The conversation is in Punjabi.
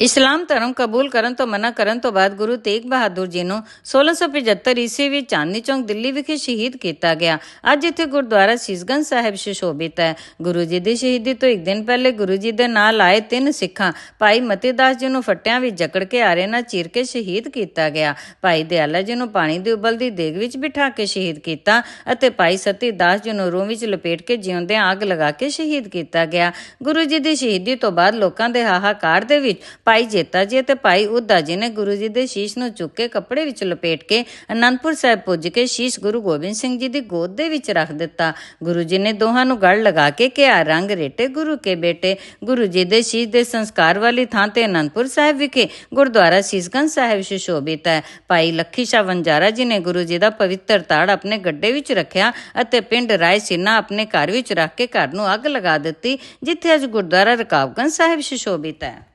ਇਸਲਾਮ ਧਰਮ ਕਬੂਲ ਕਰਨ ਤੋਂ ਮਨਾ ਕਰਨ ਤੋਂ ਬਾਅਦ ਗੁਰੂ ਤੇਗ ਬਹਾਦਰ ਜੀ ਨੂੰ 1675 ਈਸਵੀ ਵਿੱਚ ਚਾਂਦਨੀ ਚੌਂਕ, ਦਿੱਲੀ ਵਿਖੇ ਸ਼ਹੀਦ ਕੀਤਾ ਗਿਆ। ਅੱਜ ਇੱਥੇ ਗੁਰਦੁਆਰਾ ਸੀਸਗੰਜ ਸਾਹਿਬ ਸੁਸ਼ੋਭਿਤ ਹੈ। ਗੁਰੂ ਜੀ ਦੀ ਸ਼ਹੀਦੀ ਤੋਂ ਇੱਕ ਦਿਨ ਪਹਿਲੇ ਗੁਰੂ ਜੀ ਦੇ ਨਾਲ ਆਏ ਤਿੰਨ ਸਿੱਖਾਂ, ਭਾਈ ਮਤੀਦਾਸ ਜੀ ਨੂੰ ਫੱਟਿਆਂ ਵਿੱਚ ਜਕੜ ਕੇ ਆਰੇ ਨਾਲ ਚੀਰ ਕੇ ਸ਼ਹੀਦ ਕੀਤਾ ਗਿਆ। ਭਾਈ ਦਿਆਲਾ ਜੀ ਨੂੰ ਪਾਣੀ ਦੀ ਉਬਲਦੀ ਦੇਗ ਵਿੱਚ ਬਿਠਾ ਕੇ ਸ਼ਹੀਦ ਕੀਤਾ ਅਤੇ ਭਾਈ ਸਤੀ ਦਾਸ ਜੀ ਨੂੰ ਰੂਹ ਵਿੱਚ ਲਪੇਟ ਕੇ ਜਿਉਂਦਿਆਂ ਅੱਗ ਲਗਾ ਕੇ ਸ਼ਹੀਦ ਕੀਤਾ ਗਿਆ। ਗੁਰੂ ਜੀ ਦੀ ਸ਼ਹੀਦੀ ਤੋਂ ਬਾਅਦ ਲੋਕਾਂ ਦੇ ਹਾਹਾਕਾਰ ਦੇ ਵਿੱਚ ਭਾਈ ਜੇਤਾ ਜੀ ਅਤੇ ਭਾਈ ਉਦਾ ਜੀ ਨੇ ਗੁਰੂ ਜੀ ਦੇ ਸ਼ੀਸ਼ ਨੂੰ ਚੁੱਕ ਕੇ ਕੱਪੜੇ ਵਿੱਚ ਲਪੇਟ ਕੇ ਅਨੰਦਪੁਰ ਸਾਹਿਬ ਪੁੱਜ ਕੇ ਸ਼ੀਸ਼ ਗੁਰੂ ਗੋਬਿੰਦ ਸਿੰਘ ਜੀ ਦੀ ਗੋਦ ਦੇ ਵਿੱਚ ਰੱਖ ਦਿੱਤਾ। ਗੁਰੂ ਜੀ ਨੇ ਦੋਹਾਂ ਨੂੰ ਗੜ ਲਗਾ ਕੇ ਕਿਹਾ, ਰੰਗ ਰੇਟੇ ਗੁਰੂ ਕੇ ਬੇਟੇ। ਗੁਰੂ ਜੀ ਦੇ ਸ਼ੀਸ਼ ਦੇ ਸੰਸਕਾਰ ਵਾਲੀ ਥਾਂ ਤੇ ਅਨੰਦਪੁਰ ਸਾਹਿਬ ਵਿਖੇ ਗੁਰਦੁਆਰਾ ਸੀਸਗੰਜ ਸਾਹਿਬ ਸੁਸ਼ੋਭਿਤ ਹੈ। ਭਾਈ ਲੱਖੀ ਸ਼ਾਹ ਵੰਜਾਰਾ ਜੀ ਨੇ ਗੁਰੂ ਜੀ ਦਾ ਪਵਿੱਤਰ ਤਾੜ ਆਪਣੇ ਗੱਡੇ ਵਿੱਚ ਰੱਖਿਆ ਅਤੇ ਪਿੰਡ ਰਾਏ ਸਿਨਾ ਆਪਣੇ ਘਰ ਵਿੱਚ ਰੱਖ ਕੇ ਘਰ ਨੂੰ ਅੱਗ ਲਗਾ ਦਿੱਤੀ, ਜਿੱਥੇ ਅੱਜ ਗੁਰਦੁਆਰਾ ਰਕਾਬਗੰਜ ਸਾਹਿਬ ਸੁਸ਼ੋਭਿਤ ਹੈ।